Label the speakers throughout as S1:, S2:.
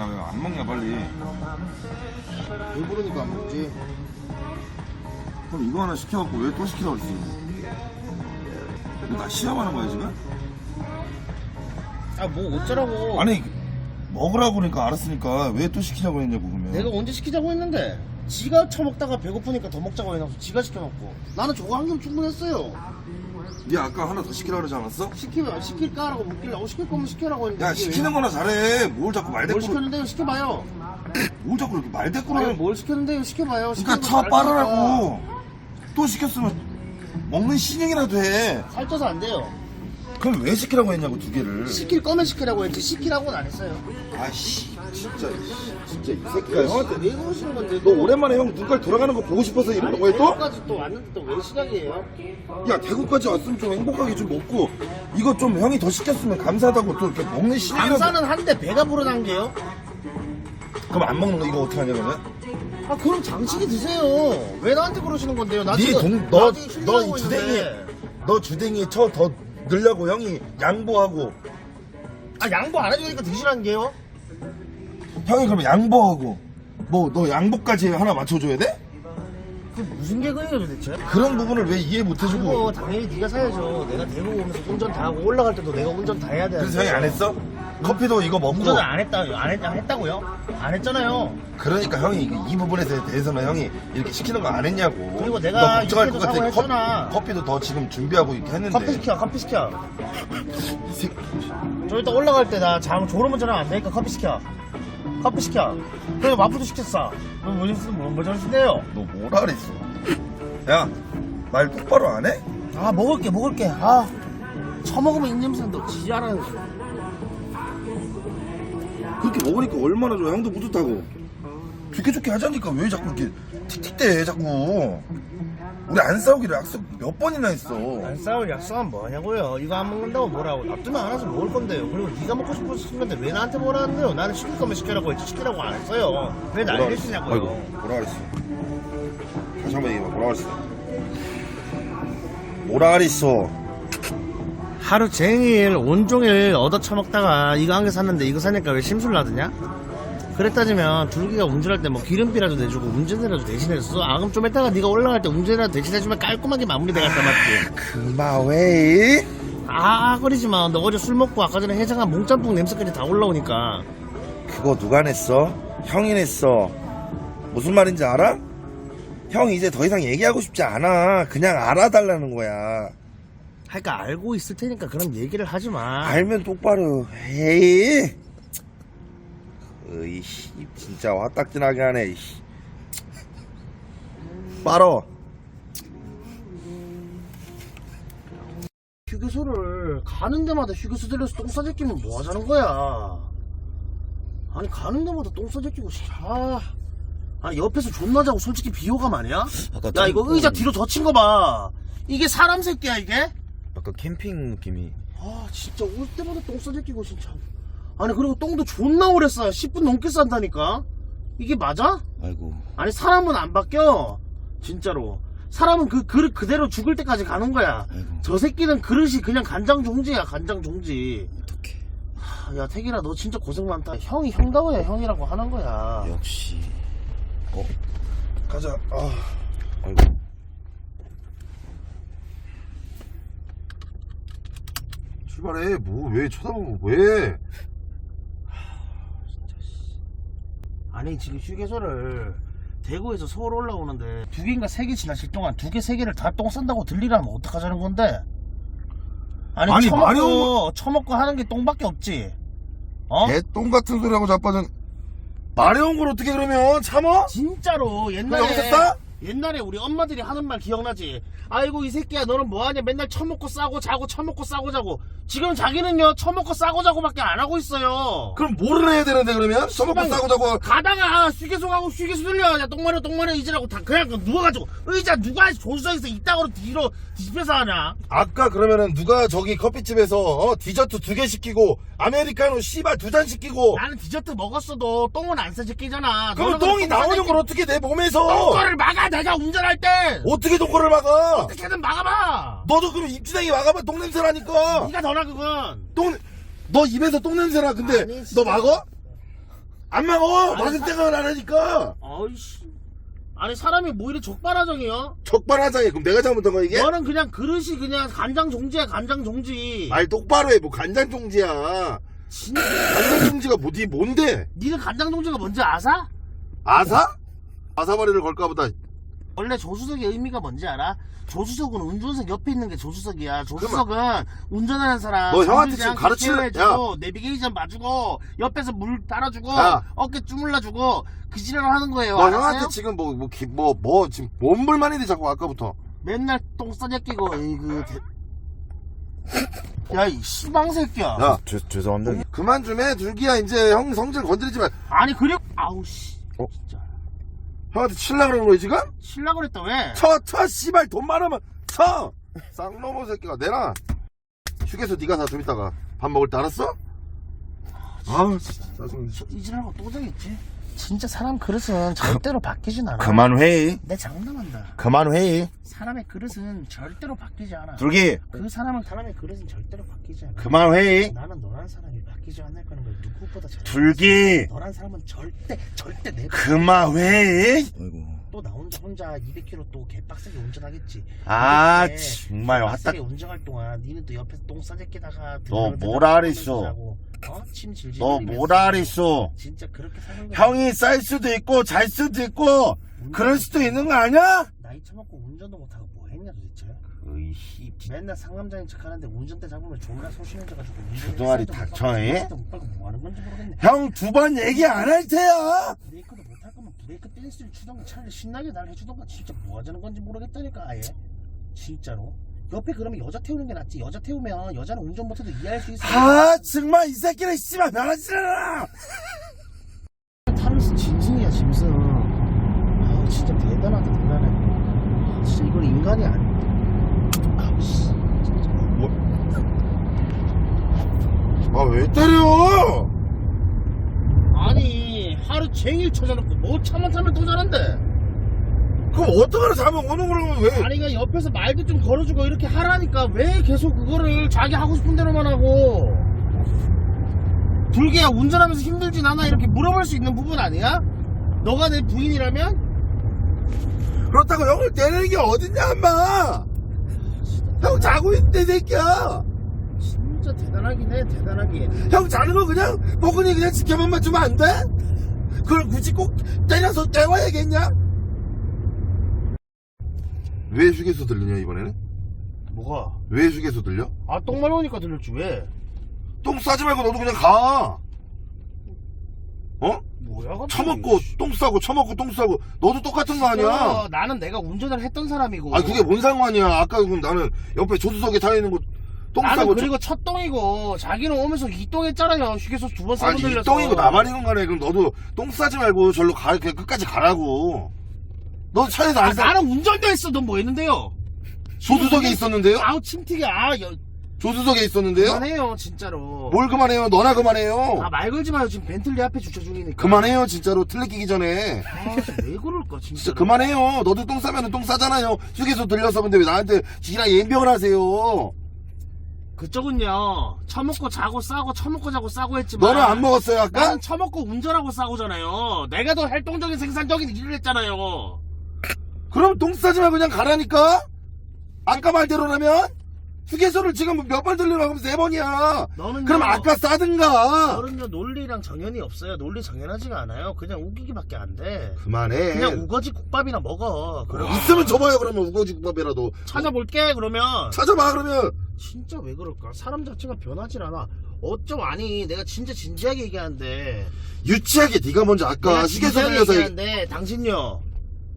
S1: 야왜안 먹냐 빨리
S2: 배부르니까 안 먹지.
S1: 그럼 이거 하나 시켜갖고 왜 또 시키라고 그랬어 이거 나 시험하는 거야 지금?
S2: 아, 뭐 어쩌라고.
S1: 아니 먹으라고 그러니까 알았으니까 왜 또 시키라고 했냐고 그러면
S2: 내가 언제 시키자고 했는데. 지가 처먹다가 배고프니까 더 먹자고 해놔서 지가 시켜놓고. 나는 저거 한 개면 충분했어요.
S1: 네 아까 하나 더 시키라고 그러지 않았어?
S2: 시키면 시킬까라고 묻길래 어 시킬 거면 시켜라고 했는데.
S1: 야
S2: 이게
S1: 시키는
S2: 왜-
S1: 거나 잘해 뭘 자꾸
S2: 뭘
S1: 말대꾸를
S2: 시켰는데요? 시켜봐요.
S1: 뭘 자꾸 이렇게 말대꾸를
S2: 아니,
S1: 해
S2: 뭘 시켰는데요? 시켜봐요.
S1: 그러니까
S2: 시키는
S1: 차
S2: 거 잘하니까.
S1: 빠르라고 또 시켰으면 먹는 신용이라도 해
S2: 살쪄서 안 돼요.
S1: 그럼 왜 시키라고 했냐고 두 개를
S2: 시킬 거면 시키라고 했지 시키라고는 안 했어요.
S1: 아씨 진짜 진짜 이 새끼가 형한테
S2: 왜 그러시는 건데?
S1: 너 오랜만에 형 눈깔 돌아가는 거 보고 싶어서 이러는 거야 또?
S2: 까지 또 왔는데 또 왜 시작이에요?
S1: 야 대구까지 왔으면 좀 행복하게 좀 먹고 이거 좀 형이 더 시켰으면 감사하다고 또 이렇게 먹는 신이라도
S2: 감사는 한데 배가 불어난 게요?
S1: 그럼 안 먹는 거 이거 어떻게 하냐 그러면?
S2: 아 그럼 장식이 드세요. 왜 나한테 그러시는 건데요? 나 지금 나 지금
S1: 네동너너
S2: 힐링하고
S1: 주댕이
S2: 있는데.
S1: 너 주댕이 쳐 더 늘려고 형이 양보하고
S2: 아 양보 안 해주니까 드시라는 게요?
S1: 형이 그럼 양보하고 뭐 너 양보까지 하나 맞춰줘야 돼?
S2: 그 무슨 개그예요 도대체?
S1: 그런 부분을 왜 이해 못 해주고
S2: 그거 당연히 네가 사야죠. 내가 대구 오면서 운전 다 하고 올라갈 때도 내가 운전 다 해야 돼.
S1: 그래서 형이 안 했어? 커피도 이거 먹고
S2: 운전을 안 했다, 안 했다, 했다고요? 안 했잖아요.
S1: 그러니까 형이 이 부분에 대해서는 형이 이렇게 시키는 거 안 했냐고
S2: 그리고 내가
S1: 너 걱정할 것 같아
S2: 사고 했잖아.
S1: 커, 커피도 더 지금 준비하고 있게 했는데
S2: 커피 시켜, 커피 시켜.
S1: 이 새끼
S2: 저 이따 올라갈 때 나 잠 졸음 운전하면 안 되니까 커피 시켜. 커피 시켜. 그래서 마프도 시켰어. 너 뭐, 뭐, 뭐 잘하신대요?
S1: 너 뭐라 그랬어 야 말 똑바로 안 해?
S2: 아, 먹을게, 먹을게. 아, 처먹으면 입냄새 너 지랄하는
S1: 그렇게 먹으니까 얼마나 좋아 형도 뿌듯하고 좋게 좋게 하자니까 왜 자꾸 이렇게 틱틱대 자꾸 우리 안 싸우기로 약속 몇 번이나 했어
S2: 안 싸울 약속하면 뭐하냐고요? 이거 안 먹는다고 뭐라고? 놔두면 알아서 먹을 건데요. 그리고 네가 먹고 싶어서 시킨 건데 왜 나한테 뭐라 하는데요? 나는 시킬 거면 시키라고 했지 시키라고 안 했어요. 왜날
S1: 뭐라
S2: 해주냐고요?
S1: 뭐라 그랬어 다시 한번 얘기해봐 뭐라 그랬어 뭐라 그랬어
S2: 하루 종일 온종일 얻어 처먹다가 이거 한 개 샀는데 이거 사니까 왜 심술 나드냐? 그랬 따지면 둘기가 운전할 때 뭐 기름비라도 내주고 운전이라도 대신해줬어. 아 그럼 좀 이따가 네가 올라갈 때 운전이라도 대신해주면 깔끔하게 마무리돼갔단 말이지.
S1: 그마웨이
S2: 아 거리지 마. 너 어제 술 먹고 아까 전에 해장한 몽짬뽕 냄새까지 다 올라오니까.
S1: 그거 누가 냈어? 형이 냈어 무슨 말인지 알아? 형 이제 더 이상 얘기하고 싶지 않아 그냥 알아달라는 거야
S2: 하니까 알고 있을 테니까 그런 얘기를 하지 마.
S1: 알면 똑바로 해 으이씨 진짜 화딱지나게 하네. 빨어
S2: 휴게소를 가는 데마다 휴게소 들려서 똥 싸제 끼면 뭐 하자는 거야? 아니 가는 데마다 똥 싸제 끼고 씨, 아. 아니 옆에서 존나 자고 솔직히 비호감 아니야?
S1: 아까
S2: 야 이거 의자 뒤로 젖힌 거 봐. 이게 사람 새끼야 이게?
S1: 약간 캠핑 느낌이
S2: 아 진짜 올 때마다 똥 싸제 끼고 진짜. 아니 그리고 똥도 존나 오래 싸. 10분 넘게 싼다니까. 이게 맞아?
S1: 아이고.
S2: 아니 사람은 안 바뀌어. 진짜로. 사람은 그 그릇 그대로 죽을 때까지 가는 거야.
S1: 아이고.
S2: 저 새끼는 그릇이 그냥 간장 종지야 간장 종지.
S1: 어떡해.
S2: 하, 야 태길아 너 진짜 고생 많다. 형이 형다워야 형이라고 하는 거야.
S1: 역시. 어? 가자. 아. 아이고. 출발해. 뭐 왜 쳐다보고 왜
S2: 아니 지금 휴게소를 대구에서 서울 올라오는데 두 개인가 세 개 지나실 동안 두 개 세 개를 다 똥 싼다고 들리라면 어떡하자는 건데 아니,
S1: 아니,
S2: 처먹고
S1: 마려운
S2: 처먹고 하는 게 똥밖에 없지 어?
S1: 개똥 같은 소리하고 자빠진 마려운 걸 어떻게 그러면 참어?
S2: 진짜로
S1: 너
S2: 옛날에
S1: 여기서 싸?
S2: 옛날에 우리 엄마들이 하는 말 기억나지? 아이고 이 새끼야 너는 뭐하냐? 맨날 처먹고 싸고 자고 처먹고 싸고 자고. 지금 자기는요 처먹고 싸고 자고밖에 안 하고 있어요.
S1: 그럼 뭐를 해야 되는데 그러면? 처먹고
S2: 씨발.
S1: 싸고 자고.
S2: 가다가 휴게소 가고 휴게소 들려. 야 똥마려 똥마려 이지라고 다 그냥 그 누워가지고. 의자 누가 존서있어? 이따구로 뒤로 뒤집혀서 하냐?
S1: 아까 그러면은 누가 저기 커피집에서 어, 디저트 두 개 시키고 아메리카노 씨발 두 잔 시키고.
S2: 나는 디저트 먹었어도 똥은 안 싸지 끼잖아.
S1: 그럼 똥이 나오는 걸 어떻게 내 몸에서?
S2: 똥거를 막아 내가 운전할 때
S1: 어떻게 똥꼬를 막아
S2: 어떻게든 막아봐
S1: 너도 그럼 입주댕이 막아봐 똥냄새 나니까
S2: 네가 더나 그건
S1: 똥, 너 입에서 똥냄새 나 근데
S2: 아니,
S1: 너
S2: 진짜.
S1: 막어? 안 막어 막을 생각을 안 하니까
S2: 아이씨. 아니 사람이 뭐 이리 적반하장이야?
S1: 적반하장해 그럼 내가 잘못한 거 이게?
S2: 너는 그냥 그릇이 그냥 간장 종지야 간장 종지.
S1: 말 똑바로 해 뭐 간장 종지야
S2: 진짜.
S1: 간장 종지가 뭐지 뭔데?
S2: 니는 간장 종지가 뭔지 아사?
S1: 아사? 아사바리를 걸까 보다
S2: 원래 조수석의 의미가 뭔지 알아? 조수석은 운전석 옆에 있는 게 조수석이야. 조수석은 운전하는 사람
S1: 너 형한테 지금 가르치는-
S2: 케어해주고 내비게이션 봐주고 옆에서 물 따라주고
S1: 야.
S2: 어깨 주물러주고 그 지랄을 하는 거예요.
S1: 너
S2: 알았어요?
S1: 형한테 지금 뭐뭐뭐뭐 지금 뭔 불만인데 자꾸 아까부터
S2: 맨날 똥 싸냐 끼고 에이그 대... 야이 씨방 새끼야.
S1: 야
S3: 죄, 죄송합니다.
S1: 그만 좀 해 둘기야 이제 형 성질 건드리지 마
S2: 아니 그래 아우 씨.
S3: 어?
S2: 진짜
S1: 형한테 칠라 그러는 거야 지금?
S2: 실라 그랬다 왜?
S1: 쳐, 쳐, 씨발, 돈 많으면 쳐! 쌍놈의 새끼가 내놔. 휴게소 네가 사, 좀 이따가. 밥 먹을 때 알았어? 아우, 진짜 짜증나.
S2: 이지랄하고 또 자겠지. 진짜 사람 그릇은 절대로 바뀌진 않아.
S3: 그만 회의.
S2: 내 장담한다.
S3: 그만 회의.
S2: 사람의 그릇은 절대로 바뀌지 않아.
S3: 둘기,
S2: 그 사람은 사람의 그릇은 절대로 바뀌지 않아.
S3: 그만 회의.
S2: 나는 너란 사람이 바뀌지 않을 거는 걸 누구보다 잘.
S3: 둘기,
S2: 너란 사람은 절대 절대 내.
S3: 그만 회의.
S2: 또나 혼자 혼자 200km 또 개빡세게 운전하겠지.
S3: 아, 정말 왔다.
S2: 빡세게 운전할 동안 니는 또 옆에서 똥 싸제끼다가
S3: 너 뭐라 그랬어?
S2: 어? 침 질질.
S3: 너
S2: 흘리면서.
S3: 그랬어?
S2: 진짜 그렇게 사는 거야.
S3: 형이 쌀 수도 있고, 잘 수도 있고, 그럴 수도 있는 거 아니야?
S2: 나이 처먹고 운전도 못하고 뭐 했냐 도대체?
S3: 으이 씨,
S2: 맨날 상남자인 척 하는데 운전대 잡으면 존나 소심해져가지고
S3: 주둥아리 닥쳐, 이?
S2: 뭐 하는 건지 모르겠네.
S3: 형 두 번 얘기 안 할 테야.
S2: 브레이크도 못 할 거면 브레이크 댄스를 추던가 차라리 신나게 날 해주던가 진짜 뭐 하자는 건지 모르겠다니까 아예 진짜로 옆에 그러면 여자 태우는 게 낫지. 여자 태우면 여자는 운전 못해도 이해할 수 있어
S3: 아, 정말 이 새끼는 씨발 변하지 않아.
S2: 타르스 짐승이야 짐승. 아 진짜 대단하다 대단해. 아, 진짜 이건 인간이 아니야 아우 씨 진짜.
S1: 아, 왜 때려?
S2: 아니 하루 종일 쳐져놓고 뭐 차만 타면 더 잘한대
S1: 그럼 어떡하나 자면 오는 그러면 왜?
S2: 아니 그냥 옆에서 말도 좀 걸어주고 이렇게 하라니까 왜 계속 그거를 자기 하고 싶은 대로만 하고 불개야 운전하면서 힘들진 않아 이렇게 물어볼 수 있는 부분 아니야? 너가 내 부인이라면?
S1: 그렇다고 형을 때리는 게 어딨냐, 엄마! 형 자고 있대, 새끼야!
S2: 진짜 대단하긴 해 대단하긴
S1: 형 자는 거 그냥, 뽀근이 그냥 지켜만 주면 안 돼? 그걸 굳이 꼭 때려서 깨워야겠냐? 왜 휴게소 들리냐, 이번에는?
S2: 뭐가?
S1: 왜 휴게소 들려?
S2: 아 똥 마려우니까 들렸지 왜?
S1: 똥 싸지 말고 너도 그냥 가. 어?
S2: 뭐야 갑자기
S1: 처먹고 똥 싸고 처먹고 똥 싸고 너도 똑같은 거 아니야?
S2: 어, 나는 내가 운전을 했던 사람이고
S1: 아 그게 뭔 상관이야? 아까 그럼 나는 옆에 조수석에 타 있는 거 똥
S2: 나는
S1: 싸고
S2: 그리고 첫 똥이고 자기는 오면서 이 똥 했잖아요 휴게소 두번
S1: 저...
S2: 싸고
S1: 아니
S2: 들려서
S1: 이 똥이고 나발이건 간에 그럼 너도 똥 싸지 말고 절로 가 그냥 끝까지 가라고. 너 차에서
S2: 아,
S1: 안 싸?
S2: 나는 운전도 했어 넌 뭐 했는데요?
S1: 조수석에 있었는데요?
S2: 아우 침튀게 아 여,
S1: 조수석에 있었는데요?
S2: 그만해요 진짜로
S1: 뭘 그만해요? 너나 그만해요.
S2: 아 말 걸지 마요 지금 벤틀리 앞에 주차 중이니까
S1: 그만해요 진짜로 틀리 끼기 전에.
S2: 아왜 그럴까 진짜
S1: 진짜 그만해요. 너도 똥 싸면 똥 싸잖아요. 휴게소 들려서 근데 왜 나한테 지라 예병을 하세요?
S2: 그쪽은요 처먹고 자고 싸고 처먹고 자고 싸고 했지만
S1: 너는 안 먹었어요 아까?
S2: 나는 처먹고 운전하고 싸우잖아요 내가 더 활동적인 생산적인 일을 했잖아요
S1: 그럼 똥 싸지 말고 그냥 가라니까? 아까 말대로라면? 휴게소를 지금 몇 번 들리라고 하면 세 번이야.
S2: 너는요
S1: 그럼 아까 싸든가.
S2: 너는요 논리랑 정연이 없어요 논리 정연하지가 않아요 그냥 우기기밖에 안 돼
S1: 그만해.
S2: 그냥 우거지 국밥이나 먹어 그럼
S1: 있으면 줘봐요 그러면 우거지 국밥이라도.
S2: 찾아볼게 그러면
S1: 찾아봐 그러면.
S2: 진짜 왜 그럴까 사람 자체가 변하질 않아 어쩜 아니 내가 진짜 진지하게 얘기하는데
S1: 유치하게 네가 먼저 아까
S2: 내가
S1: 휴게소
S2: 진지하게
S1: 들려서
S2: 얘기하는데 당신요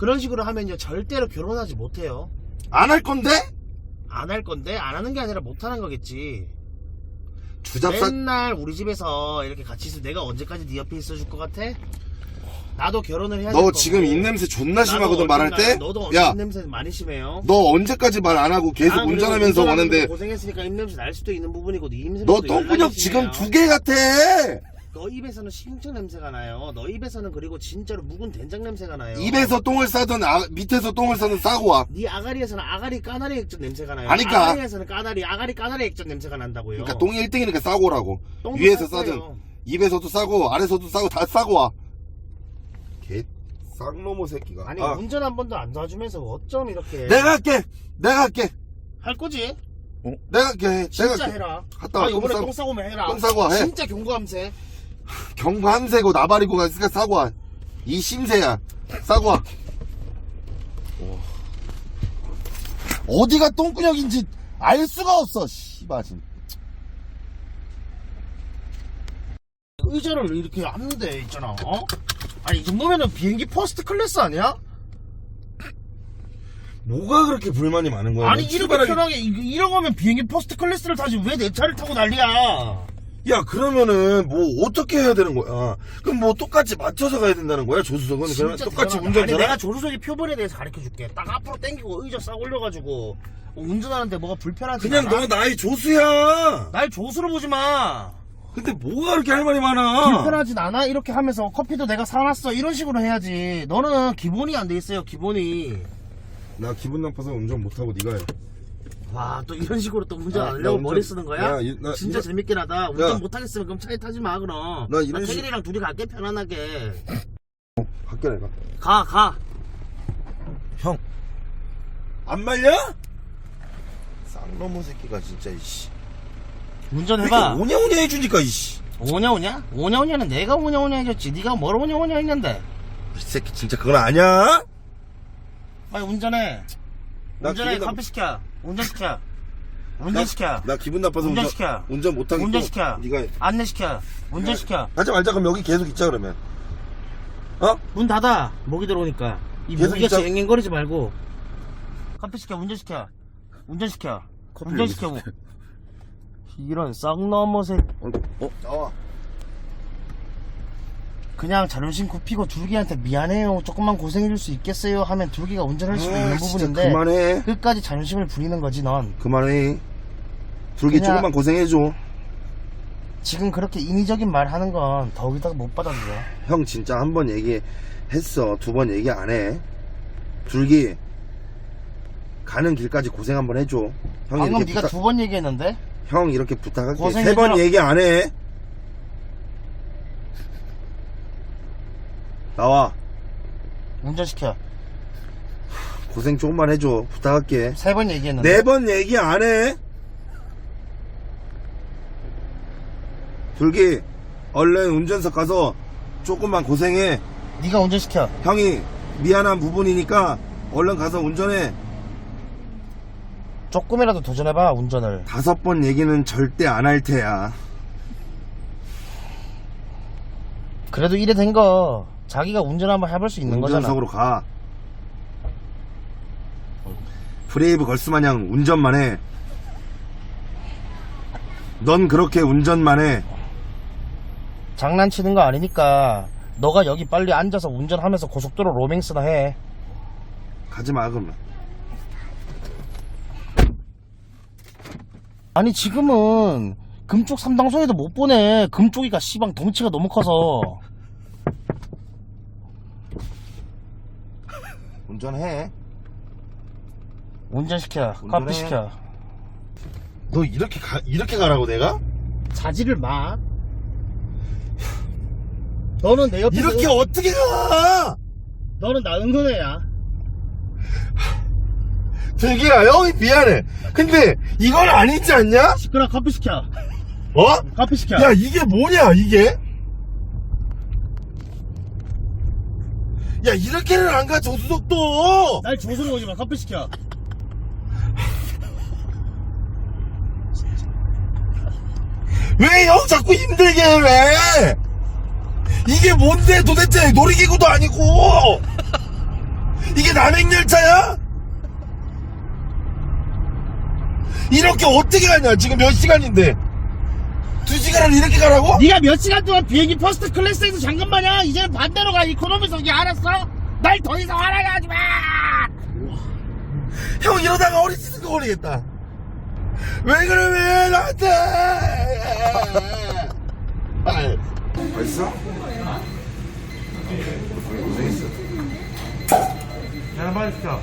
S2: 그런 식으로 하면요 절대로 결혼하지 못해요
S1: 안 할 건데?
S2: 안 할 건데 안 하는 게 아니라 못 하는 거겠지
S1: 주잡사
S2: 맨날 우리 집에서 이렇게 같이 있어 내가 언제까지 네 옆에 있어줄 것 같아? 나도 결혼을 해야 될
S1: 너
S2: 거고.
S1: 지금 입냄새 존나 심하거든 말할
S2: 언젠가-
S1: 때?
S2: 너도
S1: 야,
S2: 입냄새 많이 심해요
S1: 너 언제까지 말 안 하고 계속
S2: 아,
S1: 운전하면서
S2: 운전하면서
S1: 오는데
S2: 고생했으니까 입냄새 날 수도 있는 부분이고 네 입냄새
S1: 너 똥구녕 지금 두 개 같아.
S2: 너 입에서는 식용청 냄새가 나요 너 입에서는 그리고 진짜로 묵은 된장 냄새가 나요
S1: 입에서 똥을 싸든 아, 밑에서 똥을 싸든 싸고 와.
S2: 네 아가리에서는 아가리 까나리 액젓 냄새가 나요
S1: 아니, 그러니까-
S2: 아가리에서는 까나리 아가리 까나리 액젓 냄새가 난다고요
S1: 그러니까 똥이 1등이니까 싸고 오라고.
S2: 똥도
S1: 위에서
S2: 쌀
S1: 싸든.
S2: 거예요.
S1: 입에서도 싸고 아래서도 싸고 다 싸고 와. 개 쌍놈의 새끼가.
S2: 아니
S1: 아,
S2: 운전 한 번도 안 도와주면서 어쩜 이렇게
S1: 내가 할게. 내가 할게.
S2: 할 거지?
S1: 내가 할게. 내가
S2: 진짜
S1: 할게.
S2: 해라.
S1: 갔다
S2: 아
S1: 와.
S2: 이번에
S1: 똥 싸고.
S2: 똥 싸고 오면 해라.
S1: 똥 싸고 와, 해.
S2: 진짜 경고함세.
S1: 경관세고 나발이고 싸고 와. 이 심새야. 와. 어디가 똥구녕인지 알 수가 없어. 씨발 진.
S2: 의자를 이렇게 앉는데 있잖아. 어? 아니 이 정도면은 비행기 퍼스트 클래스 아니야?
S1: 뭐가 그렇게 불만이 많은 거야?
S2: 아니
S1: 뭐
S2: 이렇게
S1: 출발하기-
S2: 편하게 이- 이런 거면 비행기 퍼스트 클래스를 타지 왜 내 차를 타고 난리야?
S1: 야 그러면은 뭐 어떻게 해야 되는 거야? 그럼 뭐 똑같이 맞춰서 가야 된다는 거야 조수석은? 그러면
S2: 진짜
S1: 똑같이
S2: 대단하다.
S1: 운전
S2: 아니,
S1: 잘해?
S2: 내가 조수석의 표본에 대해서 가르쳐 줄게. 딱 앞으로 당기고 의자 싹 올려가지고 운전하는데 뭐가 불편하지
S1: 그냥
S2: 않아?
S1: 너 나이 조수야.
S2: 날 조수로 보지 마.
S1: 근데 뭐가 그렇게 할 말이 많아?
S2: 불편하진 않아? 이렇게 하면서 커피도 내가 사놨어. 이런 식으로 해야지. 너는 기본이 안 돼 있어요. 기본이.
S1: 나 기분 나빠서 운전 못하고 네가 해.
S2: 와, 또 이런 식으로 또 운전
S1: 아, 안나
S2: 하려고
S1: 운전-
S2: 머리 쓰는 거야?
S1: 야, 이- 나
S2: 진짜
S1: 이런-
S2: 재밌긴 하다. 운전
S1: 야.
S2: 못하겠으면 그럼 차에 타지 마, 그럼.
S1: 나 이런 식-
S2: 태길이랑 둘이 갈게, 편안하게.
S1: 갈게 내가.
S2: 가, 가.
S1: 형. 안 말려? 쌍놈의 새끼가 진짜 이씨. 왜
S2: 운전해봐.
S1: 오냐오냐 해주니까 이씨.
S2: 오냐, 오냐? 오냐, 오냐는 내가 오냐, 오냐 해줬지. 네가 뭘 오냐, 오냐 했는데.
S1: 이 새끼 진짜 그건 아니야.
S2: 빨리 운전해.
S1: 나
S2: 운전해,
S1: 기분 나-
S2: 커피 시켜. 운전 시켜. 운전 시켜.
S1: 나 기분 나빠서 운전
S2: 운전 시켜.
S1: 운전 못하겠고.
S2: 운전 시켜.
S1: 네가 해.
S2: 안내 시켜. 운전 시켜.
S1: 하지 말자 그럼 여기 계속 있자 그러면. 어?
S2: 문 닫아. 모기 들어오니까. 이
S1: 계속
S2: 모기같이
S1: 있자.
S2: 앵앵거리지 말고. 커피 시켜, 운전 시켜. 운전 시켜. 운전 시켜. 이런 쌍넘어새
S1: 어? 어? 나와.
S2: 그냥 자존심 굽히고 둘기한테 미안해요. 조금만 고생해줄 수 있겠어요. 하면 둘기가 운전할 수도 있는
S1: 아,
S2: 부분인데
S1: 그만해.
S2: 끝까지 자존심을 부리는 거지 넌.
S1: 그만해. 둘기
S2: 그냥-
S1: 조금만 고생해줘.
S2: 지금 그렇게 인위적인 말 하는 건 더욱이더 못 받아들여.
S1: 형 진짜 한 번 얘기했어. 두 번 얘기 안 해. 둘기 가는 길까지 고생 한번 해줘. 형이
S2: 방금
S1: 이렇게
S2: 네가
S1: 부탁,
S2: 두 번 얘기했는데
S1: 형 이렇게 부탁할게.
S2: 고생해줘.
S1: 세번 얘기 안 해. 나와.
S2: 운전시켜.
S1: 고생 조금만 해줘. 부탁할게.
S2: 세 번 얘기했는데
S1: 네 번 얘기 안 해. 둘기 얼른 운전석 가서 조금만 고생해.
S2: 네가 운전시켜.
S1: 형이 미안한 부분이니까 얼른 가서 운전해.
S2: 조금이라도 도전해봐 운전을.
S1: 다섯 번 얘기는 절대 안 할 테야.
S2: 그래도 이래 된거 자기가 운전 한번 해볼 수 있는 거잖아.
S1: 운전석으로 가. 브레이브 걸스 마냥 운전만 해. 넌 그렇게 운전만 해.
S2: 장난치는 거 아니니까 너가 여기 빨리 앉아서 운전하면서 고속도로 로맹스나 해.
S1: 가지 마, 그러면.
S2: 아니 지금은 금쪽 삼당소에도 못 보내. 금쪽이가 씨방 덩치가 너무 커서.
S1: 운전해.
S2: 운전시켜.
S1: 운전해.
S2: 커피 시켜.
S1: 너 이렇게 가, 이렇게 가라고 내가?
S2: 자지를 마. 너는 내 옆에
S1: 이렇게 어떻게 가!
S2: 너는 나.
S1: 들기야, 형이 미안해. 근데 이건 아니지 않냐?
S2: 시끄러 커피 시켜.
S1: 어?
S2: 커피 시켜.
S1: 야, 이게 뭐냐, 이게? 야, 이렇게는 안 가, 조수석도!
S2: 날 조수로 오지 마. 커피 시켜.
S1: 왜 형 자꾸 힘들게 해, 왜? 이게 뭔데 도대체 놀이기구도 아니고! 이게 남행열차야? 이렇게 어떻게 가냐, 지금 몇 시간인데? 두 시간을 이렇게 가라고?
S2: 네가 몇 시간 동안 비행기 퍼스트 클래스에서 잠깐 마냐? 이제는 반대로 가. 이코노미석이 알았어? 날 더 이상 화나게 하지 마.
S1: 형 이러다가 어리 찢은 거 걸리겠다. 왜 그래, 왜 나한테! 아이, 맛있어? 고생했어.
S2: 내가 많이 시켜.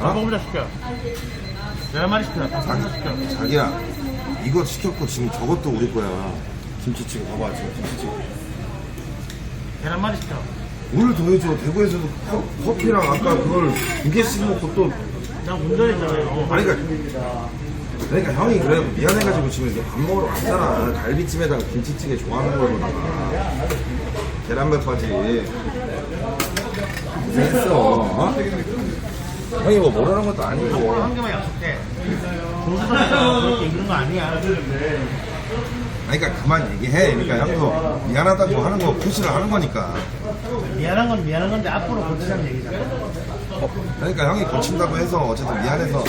S2: 먹어보자 시켜. 내가 많이 시켜. 다 시켜.
S1: 자기야, 이거 시켰고 지금 저것도 우리 거야. 김치찌개 봐봐 지금 김치찌개
S2: 계란말이 시켜.
S1: 뭘 더해줘 대구에서도 커, 커피랑 아까 그걸 두 개씩 먹고 또
S2: 난 운전했잖아요.
S1: 아니 그러니까 그러니까 형이 그래 미안해가지고 지금 이제 밥 먹으러 왔잖아 갈비찜에다가 김치찌개 좋아하는 걸로다가 계란밥까지 고생했어 어? 형이 뭐 모르는 것도 아니고
S2: 한 개만 약속해. 공수처에서 그렇게 이런 거 아니야.
S1: 그러니까 그만 얘기해 그러니까 형도 미안하다고 하는 거 푸시를 하는 거니까
S2: 미안한 건 미안한 건데 앞으로 고치자는 얘기잖아.
S1: 그러니까 형이 고친다고 해서 어쨌든 미안해서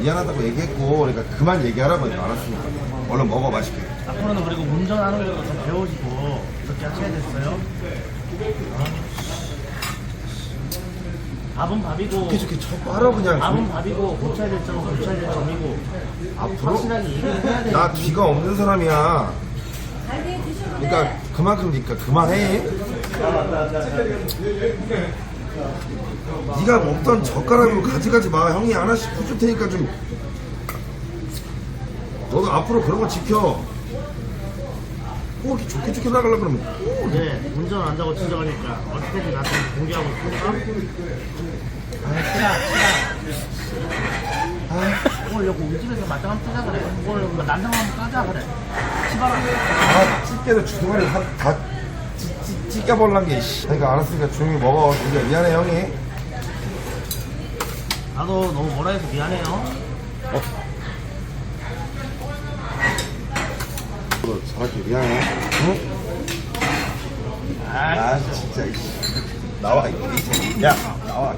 S1: 미안하다고 얘기했고 그러니까 그만 얘기하라고 이제 알았으니까 얼른 먹어 맛있게
S2: 앞으로는 그리고 운전하는 것도 좀 배우시고 그렇게 하셔야 됐어요. 어? 밥은 밥이고
S1: 좋게 좋게 쳐 빨아 그냥.
S2: 밥은 밥이고 고쳐야 될 점은 고쳐야 될 점이고
S1: 앞으로?
S2: 확실하게 얘기를 해야 돼.
S1: 나 뒤가 없는 사람이야. 그러니까 그만큼 그러니까 그만해. 네가 먹던 젓가락으로 가져가지 마. 형이 하나씩 퍼줄 테니까 좀. 너도 앞으로 그런 거 지켜 꼭 이렇게 좋게 좋게 나가려고 그러면 꼭
S2: 네, 운전 안 한다고 지적하니까 어떻게든 나한테 공개하고 있으니까 아, 치라, 치라 아, 오늘 여기 우리 집에서 한번 뜨자 그래. 오늘 뭐 난장 한번 까자 그래. 치바라.
S1: 아, 집게를 주둥아리 한, 다 찢- 찢- 찢겨버릴란 게, 씨. 그러니까 알았으니까 조용히 먹어. 근데 미안해, 형이.
S2: 나도 너무 뭐라 해서 미안해요
S1: 너 저렇게 미안해. 응?
S2: 아,
S1: 아, 진짜, 이씨. 나와, 이 야, 나와.